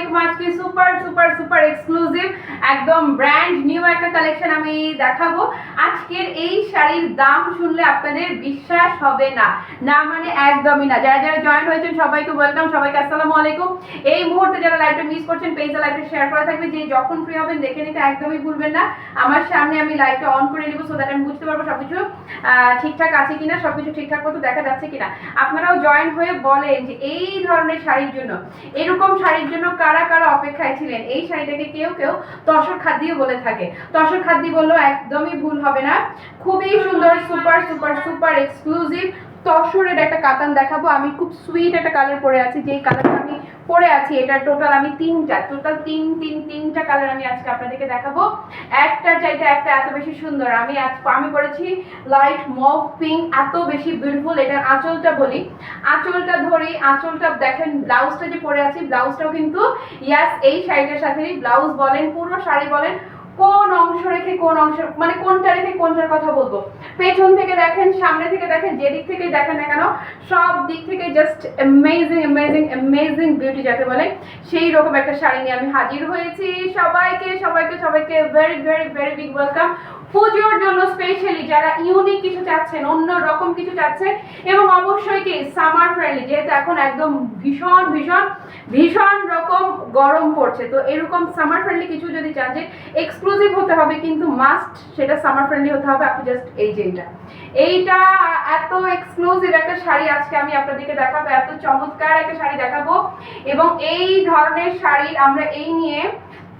আলাইকুম আজকে super super super exclusive একদম ব্র্যান্ড নিউ একটা কালেকশন আমি দেখাবো। আজকের এই শাড়ির দাম শুনলে আপনাদের বিশ্বাস হবে না। না মানে একদমই না। যারা যারা জয়েন হয়েছেন, সবাইকে ওয়েলকাম সবাইকে আসসালামু আলাইকুম। এই মুহূর্তে যারা লাইভটা মিস করছেন পেজে লাইভটা শেয়ার করা থাকবে। যে যখন ফ্রি হবেন, দেখে নিতে একদমই ভুলবেন না। আমার সামনে আমি লাইভটা অন করে নিব সো দ্যাট আমি বুঝতে পারব সবকিছু ঠিকঠাক আছে কিনা, সবকিছু ঠিকঠাক মতো দেখা যাচ্ছে কিনা। আপনারাও জয়েন হয়ে বলেন যে এই ধরনের শাড়ির জন্য, এরকম শাড়ির জন্য কারা কারা কারা অপেক্ষায় ছিলেন? এই শাড়িটাকে কেউ কেউ তসর খাদ্যিও বলে থাকে। তসর খাদ্যি বলল, একদমই ভুল হবে না। খুবই সুন্দর সুপার সুপার সুপার এক্সক্লুসিভ তসরের একটা কাতান দেখাবো। আমি খুব সুইট একটা কালার পরে আছি। যেই কালারটা আমি পরে আছি এটা টোটাল আমি তিনটা টোটাল তিন তিন, তিনটা কালার আমি আজকে আপনাদেরকে দেখাবো। একটার চাইতে একটা এত বেশি সুন্দর। আমি আজ, আমি পরেছি লাইট মভ পিঙ্ক এত বেশি বিউটিফুল এটার আঁচলটা বলি। আঁচলটা ধরি, আঁচলটা দেখেন ব্লাউজটা যে পরে আছি ব্লাউজটাও কিন্তু ইয়াস এই শাড়িটার সাথেই ব্লাউজ বলেন, পুরো শাড়ি বলেন কোন অংশ রেখে কোন অংশ মানে কোনটা রেখে কোনটার কথা বলব? পেছন থেকে দেখেন, সামনে থেকে দেখেন, যে দিক থেকে দেখেন না কেন, সব দিক থেকে just amazing amazing amazing beauty যাকে বলে, সেই রকম একটা শাড়ি নিয়ে আমি হাজির হয়েছি। সবাইকে সবাইকে সবাইকে very very very big welcome পুজোর জন্য স্পেশালি যারা ইউনিক কিছু চাচ্ছেন, অন্য রকম কিছু চাচ্ছেন, এবং অবশ্যই কি সামার ফ্রেন্ডলি যেহেতু এখন একদম ভীষণ ভীষণ ভীষণ রকম গরম পড়ছে, তো এরকম সামার ফ্রেন্ডলি কিছু যদি চান যে এক্সক্লুসিভ হতে হবে, কিন্তু মাস্ট সেটা সামার ফ্রেন্ডলি হতে হবে, আপনি জাস্ট এই যে এইটা। এইটা এত এক্সক্লুসিভ একটা শাড়ি আজকে আমি আপনাদেরকে দেখাবো, এত চমৎকার একটা শাড়ি দেখাবো, এবং এই ধরনের শাড়ি আমরা এই নিয়ে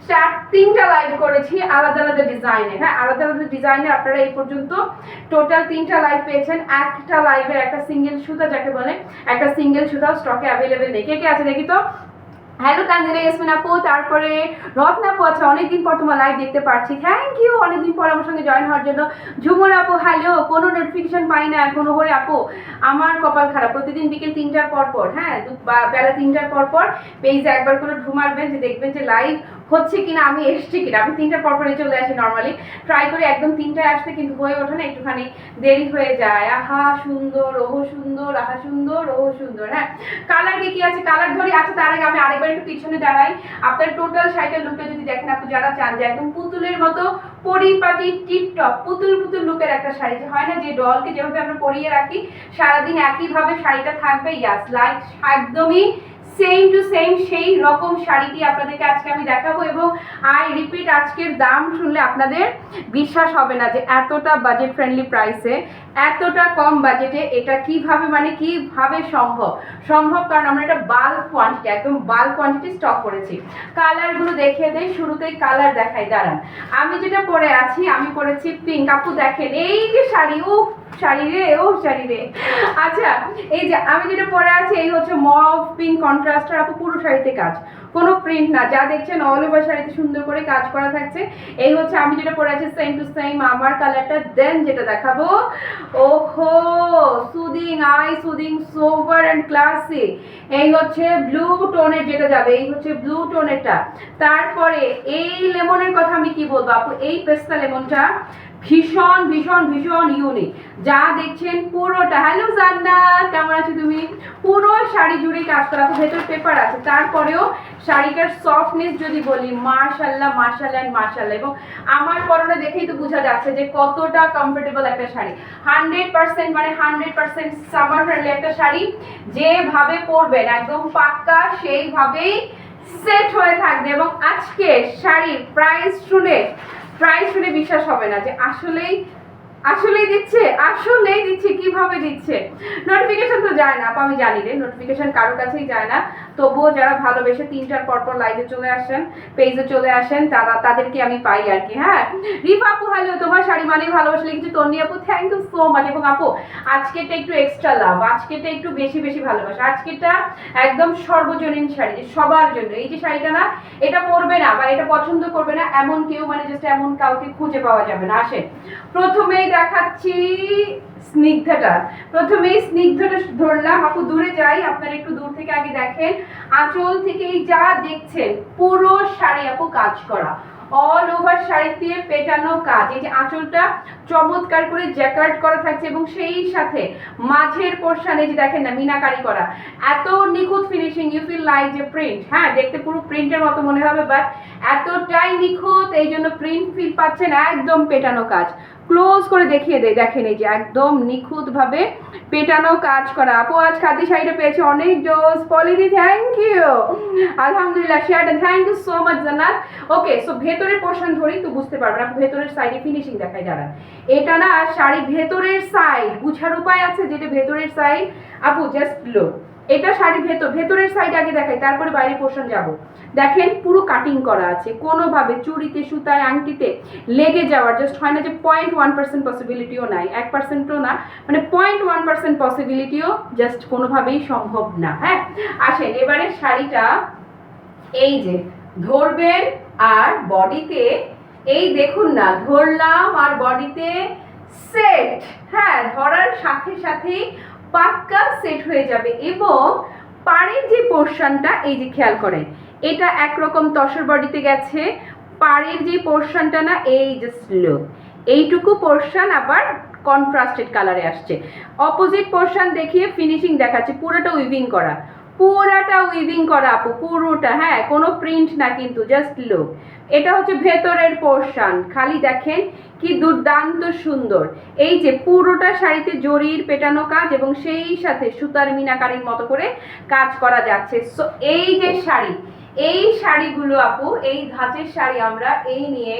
চার, তিনটা লাইভ করেছি আলাদা আলাদা ডিজাইনে হ্যাঁ আলাদা আলাদা ডিজাইনে আপনারা এই পর্যন্ত টোটাল তিনটা লাইভ পেয়েছেন, একটা লাইভের একটা সিঙ্গেল সুতা, যাকে বলে একটা সিঙ্গেল সুতাও স্টকে অ্যাভেলেবেল নেই। কে কে আছে দেখি তো? হ্যালো কান্দিরা ইয়াসমিন আপু তারপরে রত্ন আপু আছে, অনেকদিন পর তোমার লাইভ দেখতে পাচ্ছি। থ্যাংক ইউ অনেকদিন পর আমার সঙ্গে জয়েন হওয়ার জন্য। ঝুমুর আপু হ্যালো কোনো নোটিফিকেশন পাই না এখনও। করে আপু, আমার কপাল খারাপ। প্রতিদিন বিকেল তিনটার পর পর হ্যাঁ বেলা তিনটার পর পর পেজে একবার করে ঢুমারবেন যে দেখবেন যে লাইভ হচ্ছে কিনা, আমি এসছি কিনা। আমি তিনটার পর পরে চলে আসি নর্মালি ট্রাই করে একদম তিনটায় আসতে কিন্তু হয়ে ওঠে না, একটুখানি দেরি হয়ে যায়। আহা, সুন্দর, ওহো, সুন্দর, আহা, সুন্দর, ওহো, সুন্দর হ্যাঁ। কালার কি কি আছে? কালার ধরি আছে তার আগে পিছনে দাঁড়াই। আপনার টোটাল শাড়িটার লুকটা যদি দেখেন, আপনি যারা চান যে একদম পুতুলের মতো পরিপাটি টিপটপ পুতুল পুতুল লুকের একটা শাড়ি হয় না যে ডলকে যেভাবে আমরা পরিয়ে রাখি, সারাদিন একইভাবে শাড়িটা থাকবে ইয়াস লাইক একদমই সেম টু সেম সেই রকম শাড়িটি আপনাদেরকে আজকে আমি দেখাবো এবং আই রিপিট আজকের দাম শুনলে আপনাদের বিশ্বাস হবে না যে এতটা বাজেট ফ্রেন্ডলি প্রাইসে এতটা কম বাজেটে এটা কীভাবে মানে কীভাবে সম্ভব? সম্ভব কারণ আমরা এটা বাল্ক কোয়ান্টিটি একদম বাল্ক কোয়ান্টিটি স্টক করেছি। কালারগুলো দেখিয়ে দেই, শুরুতেই কালার দেখাই, দাঁড়ান। আমি যেটা পরে আছি, আমি পরেছি পিঙ্ক আপু দেখেন, এই যে শাড়ি ও শাড়ি রে ও শাড়ি রে আচ্ছা এই যে আমি যেটা পরে আছি, এই হচ্ছে মভ পিঙ্ক কন্ট্রাস্টার, আপু পুরো শাড়িতে কাজ। কোনো প্রিন্ট না, যা দেখছেন অল ওভার শাড়িতে সুন্দর করে কাজ করা থাকছে। এই হচ্ছে আমি যেটা পরে আছি সেম টু সেম আমার কালারটা দেন যেটা দেখাবো, ওহো soothing eye soothing sober and classy এই হচ্ছে ব্লু টোনের যেটা যাবে, এই হচ্ছে ব্লু টোনেরটা তারপরে এই লেমনের কথা আমি কি বলব, আপু? এই পেস্তা লেমনটা ভীষণ ভীষণ ভীষণ ইউনিক যা দেখছেন পুরোটা। হ্যালো জান্নাত কেমন আছো তুমি? পুরো শাড়ি জুড়ে কাজ করা ভেতর পেপার আছে। তারপরেও শাড়িটার সফটনেস যদি বলি মার্শাল্লাহ মার্শাল্লাহ অ্যান্ড মার্শাল্লাহ এবং আমার পরনে দেখেই তো বোঝা যাচ্ছে যে কতটা কমফোর্টেবল একটা শাড়ি। হান্ড্রেড পার্সেন্ট মানে হান্ড্রেড পার্সেন্ট সামার ফ্রেন্ডলি একটা শাড়ি, যেভাবে পরবেন, একদম পাক্কা, সেইভাবেই সেট হয়ে থাকবে। এবং আজকে শাড়ির প্রাইস শুনে প্রাইস শুনে বিশ্বাস হবে না যে আসলেই আসলেই দিচ্ছে আসলেই দিচ্ছে, কীভাবে দিচ্ছে? নোটিফিকেশন তো যায় না আমি জানি রে নোটিফিকেশন কারোর কাছেই যায় না। তবুও যারা ভালোবেসে তিনটার পর পর লাইভে চলে আসেন পেজে চলে আসেন, তারা, তাদেরকে আমি পাই আর কি হ্যাঁ? রিফা আপু হ্যালো তোমার শাড়ি মানেই ভালোবাসা লিখেছি তন্নি আপু? থ্যাংক ইউ সো মাচ এবং আপু, আজকেরটা একটু এক্সট্রা লাভ আজকেরটা একটু বেশি বেশি ভালোবাসা। আজকেরটা একদম সর্বজনীন শাড়ি সবার জন্য। এই যে শাড়িটা না, এটা পরবে না বা এটা পছন্দ করবে না, এমন কেউ মানে জাস্ট এমন কাউকে খুঁজে পাওয়া যাবে না। আসেন প্রথমেই দেখাচ্ছি স্নিগ্ধটা প্রথমেই স্নিগ্ধটা ধরলাম। আপু দূরে যাই, আপনারা একটু দূর থেকে আগে দেখেন। আঁচল থেকেই যা দেখছেন, পুরো শাড়ি আপু কাজ করা। অল ওভার শাড়ি দিয়ে পেটানো কাজ। এই যে আঁচলটা চমৎকার করে জ্যাকার্ড করা থাকছে এবং সেই সাথে মাঝের পোর্শনে যে দেখেন না, মিনাকারি করা। এত নিখুঁত ফিনিশিং ইউ ফিল লাইক যে প্রিন্ট হ্যাঁ দেখতে পুরো প্রিন্টের মতো মনে হবে বাট এতটাই নিখুঁত, এই জন্য প্রিন্ট ফিল পাচ্ছেন, একদম পেটানো কাজ। ক্লোজ করে দেখিয়ে দেয়। দেখেন এই যে একদম নিখুঁতভাবে পেটানো কাজ করা। আপু, আজ খাদি শাড়িটা পেয়েছে অনেক জোস। পলিদি থ্যাংক ইউ আলহামদুলিল্লাহ share thank you so much Jannat. Okay so ভেতরের পোর্শন ধরেই তো বুঝতে পারবেন আপু, ভেতরের সাইডে ফিনিশিং দেখায় যারা। এটা না, শাড়ি ভেতরের সাইড বুঝার উপায় আছে যেটা ভেতরের সাইড আপু জাস্ট লো এটা শাড়ি ভেতর, ভেতরের সাইড আগে দেখাই, তারপরে বাইরে পোর্শন যাব। দেখেন, পুরো কাটিং করা আছে। কোনোভাবে চুড়িতে, সুতায়, আংটিতে লেগে যাওয়ার জাস্ট হয় না যে পয়েন্ট ওয়ান পার্সেন্ট পসিবিলিটিও নাই, এক পার্সেন্টও না মানে পয়েন্ট ওয়ান পার্সেন্ট পসিবিলিটিও জাস্ট কোনোভাবেই সম্ভব না হ্যাঁ? আসেন, এবারে শাড়িটা এই যে, ধরবেন আর বডিতে এই দেখুন না, ধরলাম আর বডিতে সেট হ্যাঁ ধরার সাথে সাথেই পাক্কা সেট হয়ে যাবে এবং পাড়ের যে পোর্শনটা, এই যে খেয়াল করেন, এটা একরকম তসর বডিতে গেছে, পাড়ের যে পোর্শনটা না, এই যে স্লো এইটুকু পোর্শন আবার কন্ট্রাস্টেড কালারে আসছে। অপোজিট পোর্শন দেখিয়ে ফিনিশিং দেখাচ্ছে, পুরোটা উইভিং করা। পুরাটা উইভিং করা আপু পুরোটা হ্যাঁ কোনো প্রিন্ট না কিন্তু জাস্ট লুক এটা হচ্ছে ভেতরের পোর্শন খালি দেখেন কি দুর্দান্ত সুন্দর। এই যে পুরোটা শাড়িতে জরির পেটানো কাজ এবং সেই সাথে সুতার মিনাকারির মতো করে কাজ করা যাচ্ছে। সো এই যে শাড়ি এই শাড়িগুলো আপু, এই ধাঁচের শাড়ি আমরা এই নিয়ে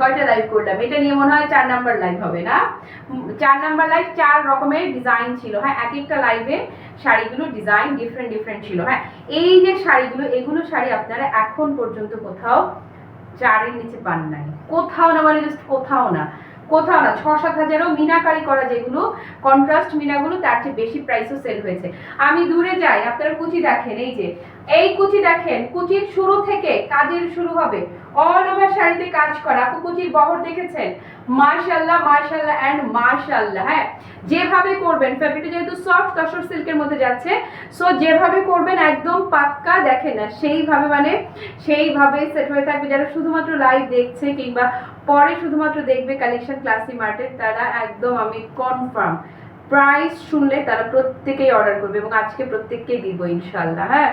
কয়টা লাইভ করলাম? এটা নিয়ে মনে হয় চার নাম্বার লাইভ হবে না? চার নাম্বার লাইভ চার রকমের ডিজাইন ছিল হ্যাঁ? এক একটা লাইভে শাড়িগুলো ডিজাইন ডিফারেন্ট ডিফারেন্ট ছিল হ্যাঁ? এই যে শাড়িগুলো, এগুলো শাড়ি আপনারা এখন পর্যন্ত কোথাও চারের নিচে পান নাই। কোথাও না মানে জাস্ট কোথাও না। কোথাও না, ছ সাত হাজারও মিনাকারি করা যেগুলো কন্ট্রাস্ট মিনাগুলো তার চেয়ে বেশি প্রাইসও সেল হয়েছে। আমি দূরে যাই, আপনারা কুচি দেখেন, এই যে, এই কুচি দেখেন, কুচির শুরু থেকে কাজের শুরু হবে। অল ওভার শাড়িতে কাজ করা। আপু কুচির বহর দেখেছেন? মাশাল্লাহ মাশাল্লাহ অ্যান্ড মাশাল্লাহ হ্যাঁ? যেভাবে করবেন ফ্যাব্রিকটা যেহেতু সফট তসর সিল্কের মধ্যে যাচ্ছে সো যেভাবে করবেন একদম পাক্কা দেখেন না, সেইভাবে মানে সেইভাবে সেট হয়ে থাকবে। যারা শুধুমাত্র লাইভ দেখছে কিংবা পরে শুধুমাত্র দেখবে কালেকশন ক্লাসি মার্টের তারা একদম আমি কনফার্ম প্রাইস শুনলে তারা প্রত্যেকেই অর্ডার করবে এবং আজকে প্রত্যেককেই দিব ইনশাল্লাহ হ্যাঁ?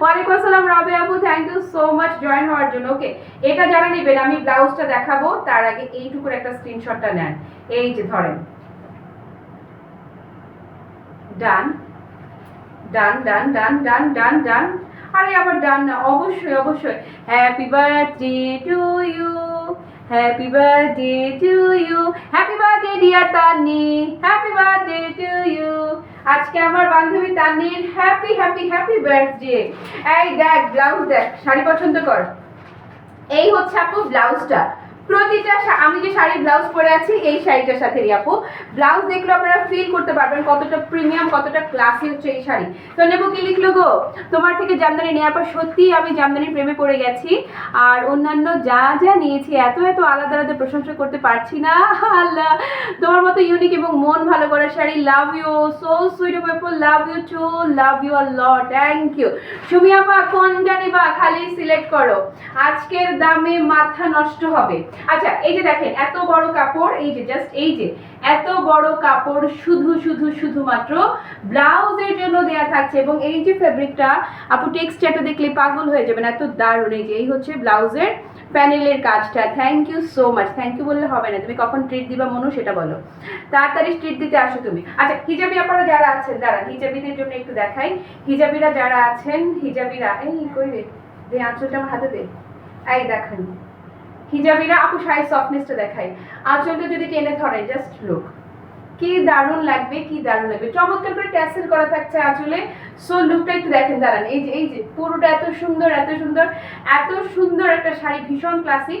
ওয়ালাইকুম আসসালাম, রাবে আপু thank you so much join হওয়ার জন্য ওকে এটা যারা নেবেন, আমি ব্লাউজটা দেখাবো, তার আগে এইটুকুর একটা স্ক্রিনশটটা নেন। এই যে ধরেন। ডান ডান ডান ডান ডান ডান ডান আরে, আবার ডান না, অবশ্যই অবশ্যই। Happy birthday to you happy birthday to you happy birthday dear Tanni happy birthday to you আজকে আমার বান্ধবী তান্নির হ্যাপি হ্যাপি হ্যাপি বার্থডে এই দেখ ব্লাউজ দেখ, শাড়ি পছন্দ কর। এই হচ্ছে আপু ব্লাউজটা প্রতিটা আমি যে শাড়ির ব্লাউজ পরে আছি, এই শাড়িটার সাথে আপু। ব্লাউজ দেখলে আপনারা ফিল করতে পারবেন কতটা প্রিমিয়াম কতটা ক্লাসি হচ্ছে এই শাড়ি। তো নেব কি লিখলো গো? তোমার থেকে জামদানি নেওয়ার পর সত্যি আমি জামদানির প্রেমে পড়ে গেছি। আর অন্যান্য যা যা নিয়েছি, এত এত আলাদা আলাদা প্রশংসা করতে পারছি না। আল্লাহ, তোমার মতো ইউনিক এবং মন ভালো করার sari love you so sweet people love you too love you a lot thank you Sumi আপা কোনটা নিবা খালি সিলেক্ট করো? আজকের দামে মাথা নষ্ট হবে। আচ্ছা এই যে দেখেন, এত বড় কাপড়, এই যে জাস্ট এই যে, এত বড় কাপড় শুধু শুধু, শুধুমাত্র ব্লাউজের জন্য দেয়া থাকছে এবং এই যে ফেব্রিকটা আপু টেক্সচারটা দেখলে পাগল হয়ে যাবেন, এত দারুণ এই যে, এই হচ্ছে ব্লাউজের প্যানেলের কাজটা। Thank you so much thank you বললে হবে না, তুমি কখন ট্রিট দিবা মনু সেটা বলো। তাড়াতাড়ি ট্রিট দিতে আসো তুমি। আচ্ছা হিজাবি আপনারা যারা আছেন, দাঁড়ান, হিজাবিদের জন্য একটু দেখাই। হিজাবিরা যারা আছেন, হিজাবিরা, এই কই রে? দে, আঁচলটা আমার হাতে দে। এই দেখেন। হিজাবিরা আপু শাড়ির সফটনেসটা দেখাই আঁচলটা যদি টেনে ধরে জাস্ট লুক কি দারুণ লাগবে, কি দারুণ লাগবে। চমৎকার করে ট্যাসেল করা থাকছে আঁচলে। সো লুকটা একটু দেখেন, দাঁড়ান। এই যে এই যে, পুরোটা এত সুন্দর এত সুন্দর এত সুন্দর একটা শাড়ি, ভীষণ ক্লাসি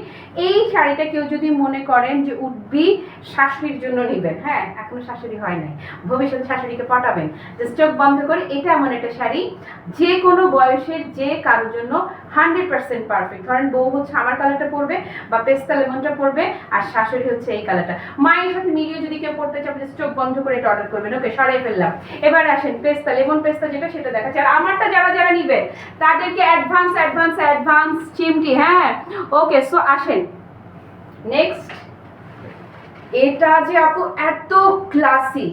এই শাড়িটা কেউ যদি মনে করেন যে উঠবি, শাশুড়ির জন্য নেবেন। হ্যাঁ এখনও শাশুড়ি হয় নাই। ভবিষ্যতে শাশুড়িকে পটাবেন জাস্ট চোখ বন্ধ করে, এটা এমন একটা শাড়ি। যে কোনো বয়সের যে কারোর জন্য হান্ড্রেড পার্সেন্ট পারফেক্ট ধরেন, বউ হচ্ছে আমার কালারটা পরবে বা পেস্তা লেমনটা পরবে, আর শাশুড়ি হচ্ছে এই কালারটা মায়ের সাথে মিলিয়ে যদি কেউ পড়তে চাবে চোখ বন্ধ করে এটা অর্ডার করবেন। ওকে সরাই ফেললাম। এবার আসেন, পেস্তা, লেমন পেস্তা যেটা সেটা দেখাচ্ছি। আর আমারটা যারা যারা নিবে তাদেরকে অ্যাডভান্স অ্যাডভান্স অ্যাডভান্স চিমটি হ্যাঁ? ওকে সো আসেন। নেক্সট এটা যে আপু এত ক্লাসি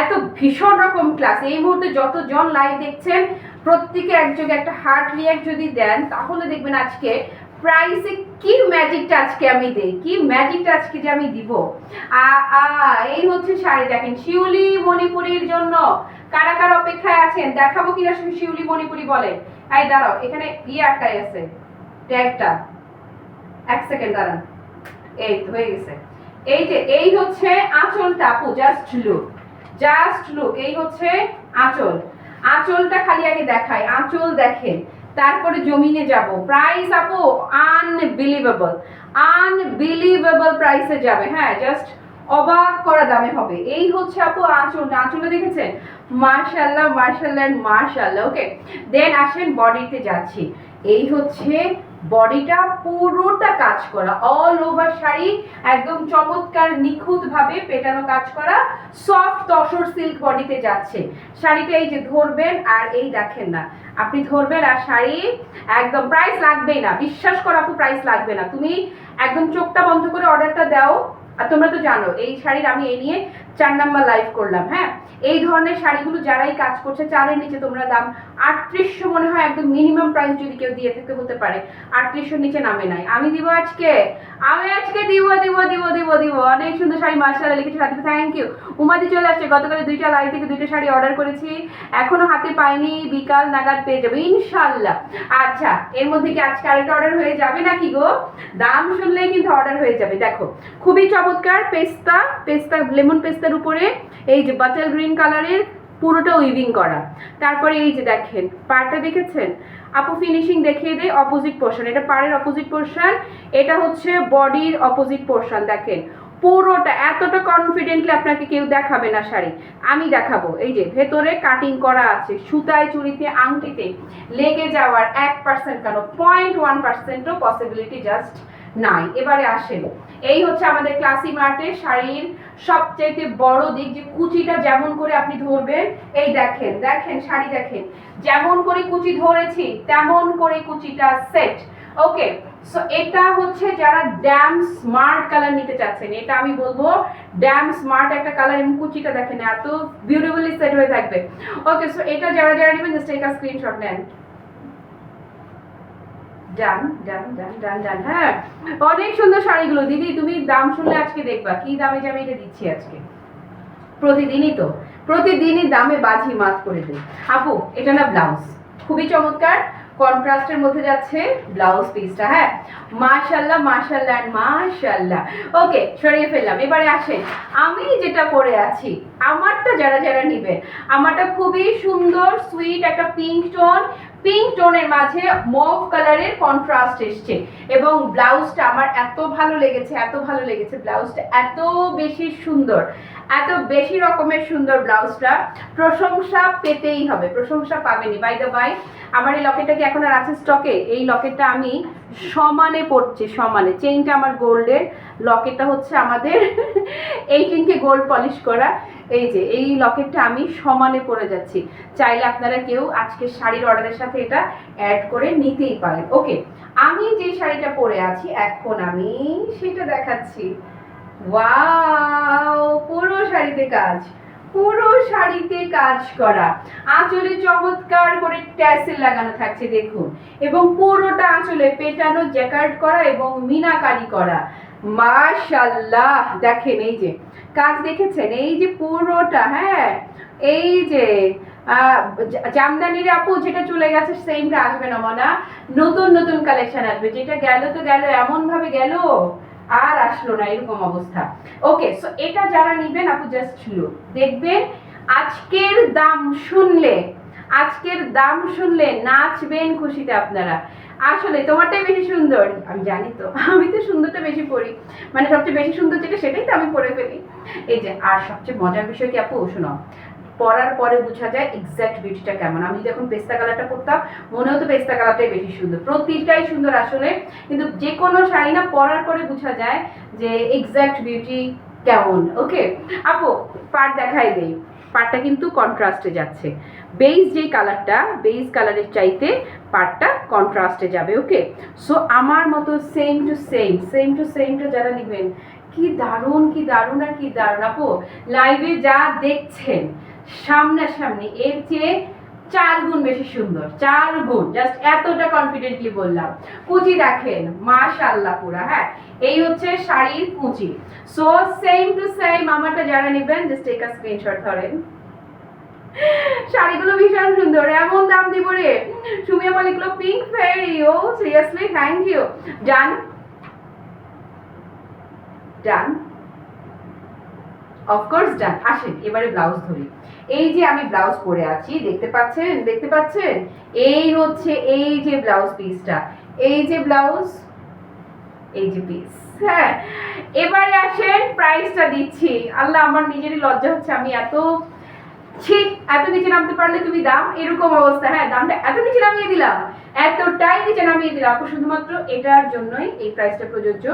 এত ভীষণ রকম ক্লাস এই মুহূর্তে যতজন লাইভ দেখছেন, প্রত্যেকে একযোগে একটা হার্ট রিয়াক্ট যদি দেন, তাহলে দেখবেন আজকে প্রাইসে কি ম্যাজিকটা আজকে আমি দেই। কি ম্যাজিকটা আজকে যে আমি দিব? আ আ, এই হচ্ছে শাড়ি, দেখেন, শিউলি মণিপুরির জন্য কারা কারা অপেক্ষায় আছেন? দেখাবো কিনা শিউলি মণিপুরি বলে? এই দাঁড়াও, এখানে ইয়ে আটকাই আছে, ট্যাগটা। এক সেকেন্ড দাঁড়ান। এই হয়ে গেছে। এই যে, এই হচ্ছে আঁচলটা, আপু জাস্ট লুক জাস্ট লুক এই হচ্ছে আঁচল। আঁচলটা খালি আগে দেখায় আঁচল দেখেন। তারপরে জমিনে যাব। প্রাইস আপু আনবিলিভেবল আনবিলিভেবল প্রাইসে যাবে। হ্যাঁ জাস্ট অবাক করা দামে হবে। এই হচ্ছে আপু আঁচল। আঁচলে দেখেছেন? মার্শাল্লাহ মার্শাল্লাহ মার্শাল্লাহ ওকে দেন আসেন বডিতে যাচ্ছি। এই হচ্ছে বডিটা পুরোটা কাজ করা অল ওভার শাড়ি, একদম চমৎকার নিখুঁতভাবে পেটানো কাজ করা সফট তসর সিল্ক বডিতে যাচ্ছে। শাড়িটা এই যে ধরবেন আর এই দেখেন না, আপনি ধরবেন আর শাড়ি একদম প্রাইস লাগবেই না, বিশ্বাস করা আপু প্রাইস লাগবে না। তুমি একদম চোখটা বন্ধ করে অর্ডারটা দাও। আর তোমরা তো জানো, এই শাড়ির আমি এই নিয়ে চার নাম্বার লাইভ করলাম হ্যাঁ? এই ধরনের শাড়িগুলো যারাই কাজ করছে চারের নিচে তোমরা দাম আটত্রিশশো মনে হয়, একদম মিনিমাম প্রাইস যদি কেউ দিয়ে থাকতে হতে পারে। আটত্রিশশোর নিচে নামে নাই। আমি দিব আজকে আমি আজকে দিব দিব দিব দিব দিব। অনেক সুন্দর শাড়ি মার্শাল্লাহ লিখেছি হাতে থ্যাংক ইউ উমাদি চলে আসছে। গতকালে দুইটা লাইভ থেকে দুইটা শাড়ি অর্ডার করেছি। এখনও হাতে পাইনি। বিকাল নাগাদ পেয়ে যাবে ইনশাল্লাহ আচ্ছা এর মধ্যে কি আজকে আরেকটা অর্ডার হয়ে যাবে নাকি গো? দাম শুনলেই কিন্তু অর্ডার হয়ে যাবে। দেখো, খুবই চমৎকার পেস্তা পেস্তা, লেমন পেস্তার উপরে। এই যে বাটার গ্রিন কালারের পুরোটা উইভিং করা। তারপরে এই যে দেখেন পাড়টা দেখেছেন? আপু ফিনিশিং দেখিয়ে দেয় অপোজিট পোর্শন এটা পাড়ের অপোজিট পোর্শন এটা হচ্ছে বডির অপোজিট পোর্শন দেখেন। পুরোটা, এতটা কনফিডেন্টলি আপনাকে কেউ দেখাবে না শাড়ি। আমি দেখাবো, এই যে ভেতরে কাটিং করা আছে, সুতায় চুরিতে আংটিতে, লেগে যাওয়ার এক পার্সেন্ট কেন? পয়েন্ট ওয়ান পার্সেন্টও পসিবিলিটি জাস্ট নাই। এবারে আসেন। এই হচ্ছে আমাদের ক্লাসি মার্টের শাড়ির সবচাইতে বড় দিক যে কুচিটা যেমন করে আপনি ধরবেন, এই দেখেন দেখেন শাড়ি দেখেন, যেমন করে কুচি ধরেছি, তেমন করে কুচিটা সেট ওকে সো এটা হচ্ছে যারা ড্যাম স্মার্ট কালার নিতে চাচ্ছেন, এটা আমি বলব ড্যাম স্মার্ট একটা কালার এবং কুচিটা দেখেন, এত বিউটিফুলি সেট হয়ে থাকবে। ওকে সো এটা যারা যারা নেবেন জাস্ট একটা স্ক্রিনশট নেন। ডান ডান ডান ডান ডান হ্যাঁ। অনেক সুন্দর শাড়িগুলো। দিদি, তুমি দাম শুনলে আজকে দেখবা। কি দামে যে আমি এটা দিচ্ছি আজকে? প্রতিদিনই তো। প্রতিদিনই দামে বাজি মাত করে দিই। আপু, এটা না ব্লাউজ। খুবই চমৎকার। কন্ট্রাস্টের মধ্যে যাচ্ছে ব্লাউজ পিসটা হ্যাঁ। মাশাল্লাহ মাশাল্লাহ মাশাল্লাহ। ওকে, সরিয়ে ফেললাম। এবারে আসেন। আমি যেটা পরে আছি, আমারটা যারা যারা নিবেন, আমারটা খুবই সুন্দর সুইট একটা পিঙ্ক টোন পিঙ্ক টোনের মাঝে মভ কালারের কন্ট্রাস্ট এসছে এবং ব্লাউজটা আমার এত ভালো লেগেছে, এত ভালো লেগেছে ব্লাউজটা, এত বেশি সুন্দর, এত বেশি রকমের সুন্দর ব্লাউজটা প্রশংসা পেতেই হবে, প্রশংসা পাবেনি বাই দ্য বাই আমার এই লকেটটা কি এখন আর আছে স্টকে এই লকেটটা আমি সমানে পড়ছি সমানে। চেইনটা আমার গোল্ডের লকেটটা হচ্ছে আমাদের এইটিনকে গোল্ড পলিশ করা। এই যে, এই লকেটটা আমি সমানে পরে যাচ্ছি। চাইলে আপনারা কেউ আজকে শাড়ির অর্ডারের সাথে এটা অ্যাড করে নিতেই পারেন। ওকে আমি যে শাড়িটা পরে আছি, এখন আমি সেটা দেখাচ্ছি। ওয়াও পুরো শাড়িতে কাজ। পুরো শাড়িতে কাজ করা। আঁচলে চমৎকার করে ট্যাসেল লাগানো থাকছে, দেখুন। এবং পুরোটা আঁচলে পেটানো জ্যাকার্ড করা এবং মিনাকারি করা। মাশাল্লাহ। দেখেন এই যে, কাজ দেখেছেন? এই যে পুরোটা হ্যাঁ? এই যে জামদানির আপু যেটা চলে গেছে সেমটা আসবে না মনা। নতুন নতুন কালেকশন আসবে। যেটা গেল তো গেল এমন ভাবে গেল, আর আসলো না, এরকম অবস্থা। ওকে সো এটা যারা নিবেন, আপু জাস্ট লুক দেখবেন, আজকের দাম শুনলে, আজকের দাম শুনলে নাচবেন খুশিতে আপনারা। আসলে তোমারটাই বেশি সুন্দর। আমি জানি তো, আমি তো সুন্দরটা বেশি পড়ি। মানে সবচেয়ে বেশি সুন্দর যেটা সেটাই তো আমি পরে ফেলি। এই যে, আর সবচেয়ে মজার বিষয় কি আপু? শোনো পরার পরে বোঝা যায় এক্স্যাক্ট বিউটিটা কেমন। আমি যদি এখন পেস্তা কালারটা পরতাম মনে হতো পেস্তা কালারটাই বেশি সুন্দর। প্রতিটাই সুন্দর আসলে, কিন্তু যে কোনো শাড়ি না পরার পরে বোঝা যায় যে এক্স্যাক্ট বিউটি কেমন ওকে আপু পাট দেখাই দেই। পাটটা কিন্তু কন্ট্রাস্টে যাচ্ছে। বেইজ যে কালারটা বেইজ কালারের চাইতে পাটটা কন্ট্রাস্টে যাবে ওকে সো আমার মতো same to same same to সেমটা যারা নেবেন, কি দারুণ কি দারুণ আর কি দারুণ। আপু লাইভে যা দেখছেন, সামনাসামনি এর চেয়ে চার গুণ বেশি সুন্দর, চার গুণ জাস্ট এতটা কনফিডেন্টলি বললাম। কুচি দেখেন, মাশাআল্লাহ পুরা হ্যাঁ? এই হচ্ছে শাড়ির কুচি। সো সেম টু সেম আমারটা যারা নেবেন জাস্ট টেক আ স্ক্রিনশট ধরেন। শাড়িগুলো ভীষণ সুন্দর, এমন দাম দিব রে। সুমিয়া বলে, এগুলো pink fairy O seriously thank you done done of course done আসেন, এবারে ব্লাউজ ধরি। এই যে আমি ব্লাউজ পরে আছি, দেখতে পাচ্ছেন? দেখতে পাচ্ছেন? এই হচ্ছে এই যে ব্লাউজ পিসটা এই যে ব্লাউজ এই যে পিস হ্যাঁ এবারে আসেন প্রাইসটা দিচ্ছি। আল্লাহ, আমার নিজেরই লজ্জা হচ্ছে, আমি এত ছি, এত নিচে নামতে পারলে তুমি দাম? এরকম অবস্থা। হ্যাঁ দামটা এত নিচে নামিয়ে দিলাম। এতটাই নিচে নামিয়ে দিলাম। শুধুমাত্র এটার জন্যই এই প্রাইসটা প্রযোজ্য।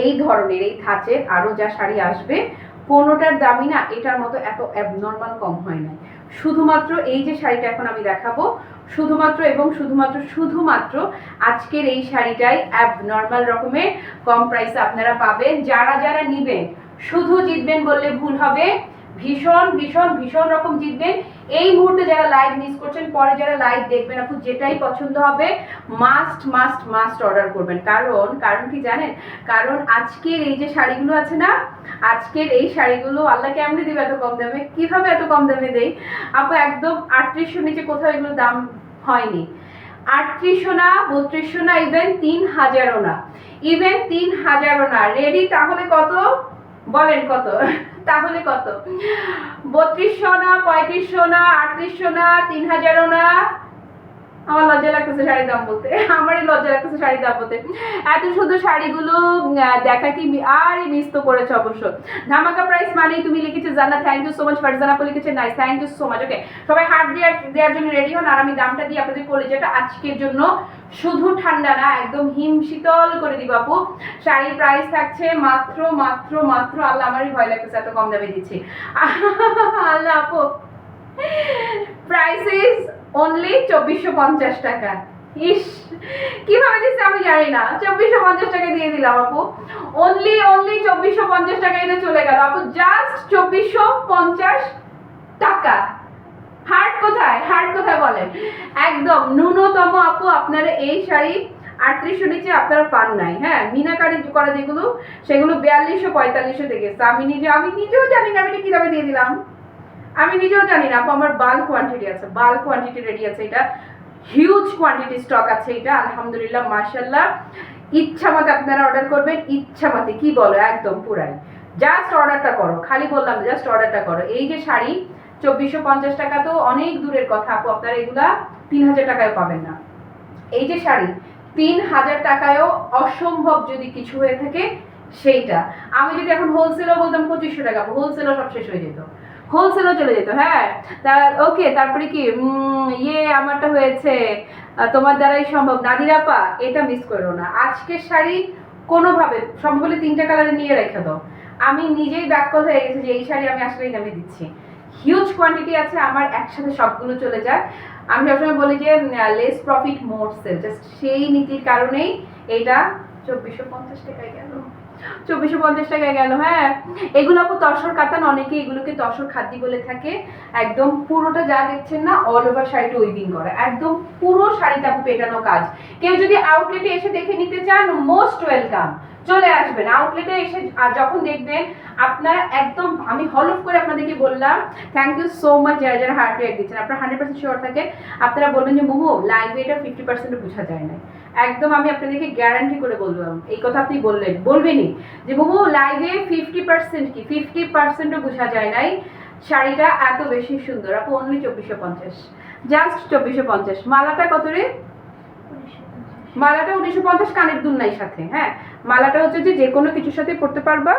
এই ধরনের, এই ধাঁচের আরও যা শাড়ি আসবে কোনোটার দামই না, এটার মতো এত অ্যাবনর্মাল কম হয় না শুধুমাত্র এই যে শাড়িটা এখন আমি দেখাবো, শুধুমাত্র এবং শুধুমাত্র শুধুমাত্র আজকের এই শাড়িটাই অ্যাবনর্মাল রকমের কম প্রাইসে আপনারা পাবেন। যারা যারা নিবেন, শুধু জিতবেন বললে ভুল হবে। ভীষণ ভীষণ ভীষণ রকম জিতবেন। এই মুহূর্তে যারা লাইভ মিস করছেন, পরে যারা লাইভ দেখবেন, আপু, যেটাই পছন্দ হবে মাস্ট মাস্ট মাস্ট অর্ডার করবেন। কারণ কারণ কি জানেন? কারণ আজকের এই যে শাড়িগুলো আছে না, আজকের এই শাড়িগুলো আল্লাহ কেমনি দেবে এত কম দামে? কীভাবে এত কম দামে দেই? আপু, একদম আটত্রিশশো নিচে কোথাও এগুলো দাম হয়নি। আটত্রিশশো না, বত্রিশশো না ইভেন তিন হাজারও না। ইভেন তিন হাজারও না। রেডি তাহলে কত? বলেন কত? তাহলে কত? বত্রিশশো না পঁয়ত্রিশশো না আটত্রিশশো না তিন হাজারও না আমার লজ্জা লাগতেছে শাড়ির দাম বলতে। আমারই লজ্জা লাগতেছে শাড়ির দাম বলতে। এত সুন্দর শাড়িগুলো দেখা কি আরই মিস তো করেছে অবশ্য। ধামাকা প্রাইস মানেই তুমি লিখেছে জানা thank you so much Farzana আপু লিখেছে nice thank you so much okay সবাই হার্ট দেওয়ার দেওয়ার জন্য রেডি হন, আর আমি দামটা দিয়ে আপনাদের কলেজাটা আজকের জন্য শুধু ঠান্ডা না, একদম হিম শীতল করে দিব আপু। শাড়ির প্রাইস থাকছে মাত্র মাত্র মাত্র, আল্লাহ আমারই ভয় লাগতেছে, এত কম দামে দিচ্ছি। আল্লাহ আপু প্রাইস ইজ অনলি চব্বিশশো পঞ্চাশ টাকা। ইস, কীভাবে দিচ্ছে আমি জানি না। চব্বিশশো পঞ্চাশ টাকা দিয়ে দিলাম আপু। অনলি অনলি চব্বিশশো পঞ্চাশ টাকা এটা চলে গেল। আপু জাস্ট চব্বিশশো পঞ্চাশ টাকা। হার্ট কোথায়? হার্ট কোথায় বলেন? একদম ন্যূনতম আপু, আপনারা এই শাড়ি আটত্রিশশো নিচে আপনারা পান নাই। হ্যাঁ মিনাকারি করা যেগুলো, সেগুলো বিয়াল্লিশশো পঁয়তাল্লিশশো থেকে। আমি নিজে, আমি নিজেও জানি না আমি কীভাবে দিয়ে দিলাম। আমি নিজেও জানি না, আপু, আমার বাল্ক কোয়ান্টিটি আছে বাল্ক কোয়ান্টিটি রেডি আছে এটা। হিউজ কোয়ান্টিটি স্টক আছে এটা, আলহামদুলিল্লাহ মাশাল্লাহ ইচ্ছা মতো আপনারা অর্ডার করবেন ইচ্ছা মতে কি বলো, একদম পুরাই। জাস্ট অর্ডারটা করো, খালি বললাম জাস্ট অর্ডারটা করো। এই যে শাড়ি, চব্বিশশো পঞ্চাশ টাকা তো অনেক দূরের কথা, আপু, আপনারা এগুলা তিন হাজার টাকায় পাবেন না। এই যে শাড়ি, তিন হাজার টাকায়ও অসম্ভব যদি কিছু হয়ে থাকে, সেইটা। আমি যদি এখন হোলসেলও বলতাম পঁচিশশো টাকা হোলসেলও সব শেষ হয়ে যেত। হোলসেলও চলে যেত হ্যাঁ? তা ওকে তারপরে কি ইয়ে আমারটা হয়েছে তোমার দ্বারাই সম্ভব নাদিরাপা এটা মিস করো না। আজকের শাড়ি কোনোভাবে, সম্ভব হলে তিনটা কালারে নিয়ে রেখে দাও। আমি নিজেই ব্যাককল হয়ে গেছি যে এই শাড়ি আমি আসলেই নামে দিচ্ছি। হিউজ কোয়ান্টিটি আছে, আমার একসাথে সবগুলো চলে যায়। আমি সবসময় বলি যে less profit more sale just সেই নীতির কারণেই এটা চব্বিশশো পঞ্চাশ টাকায় গেল। চব্বিশশো পঞ্চাশ টাকায় গেল হ্যাঁ। এগুলো আপু তসর কাতান, অনেকে এগুলোকে তসর খাদ্যি বলে থাকে। একদম পুরোটা যা দেখছেন না অল ওভার শাড়িটা উইভিং করে। একদম পুরো শাড়িটা আপু পেটানো কাজ। কেউ যদি আউটলেটে এসে দেখে নিতে চান মোস্ট ওয়েলকাম চলে আসবেন। আউটলেটে এসে আর যখন দেখবেন আপনারা একদম, আমি হলফ করে আপনাদেরকে বললাম থ্যাংক ইউ সো মাচ যারা যারা হার্ট রেট দিচ্ছেন। আপনারা হান্ড্রেড পার্সেন্ট শিওর থাকেন আপনারা বলবেন যে মোমো লাইভে এটা ফিফটি পার্সেন্টও বোঝা যায় না একদম আমি আপনাদেরকে গ্যারান্টি করে বললাম এই কথা আপনি বললেন, বলবেনই যে মোমো লাইভে ফিফটি পার্সেন্ট কি? ফিফটি পার্সেন্টও বোঝা যায় নাই। শাড়িটা এত বেশি সুন্দর। আপু অনলি চব্বিশশো পঞ্চাশ। জাস্ট চব্বিশশো পঞ্চাশ। মালাটা কত রে? মালাটা উনিশশো পঞ্চাশ কানের দুল সাথে হ্যাঁ? মালাটা হচ্ছে যে যে কোনো কিছুর সাথে পরতে পারবা।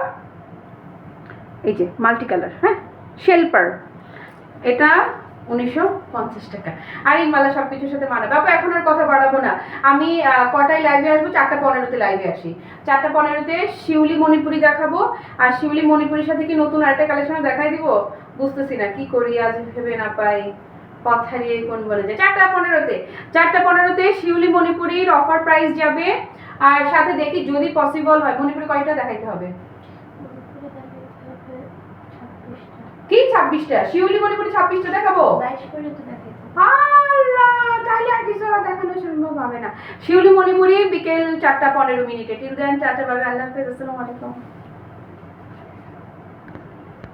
এই যে মাল্টি কালার হ্যাঁ? শেলপার এটা উনিশশো পঞ্চাশ টাকা। আর এই মালা সব কিছুর সাথে মানাবে। আপু এখন আর কথা বাড়াবো না। আমি কটায় লাইভে আসব? চারটা পনেরোতে লাইভে আসি। চারটা পনেরোতে শিউলি মণিপুরি দেখাবো। আর শিউলি মণিপুরির সাথে কি নতুন আরেকটা কালেকশন দেখাই দিব? বুঝতেছি না, কি করি আজ ভেবে না পাই। পথ হারিয়ে কোন বলে যায় চারটা পনেরোতে চারটা পনেরোতে শিউলি মণিপুরির অফার প্রাইস যাবে। আর সাথে দেখি যদি পসিবল হয় মণিপুরি কয়টা দেখাইতে হবে? কি ছাব্বিশটা? শিউলি মণিপুরি ছাব্বিশটা দেখাবো? তাহলে আর কিছু দেখানো সম্ভব হবে না। শিউলি মণিপুরি বিকেল চারটা পনেরো মিনিটে। টিল দেন চারটা পাবে আল্লাহ হাফেজ আসসালামু আলাইকুম।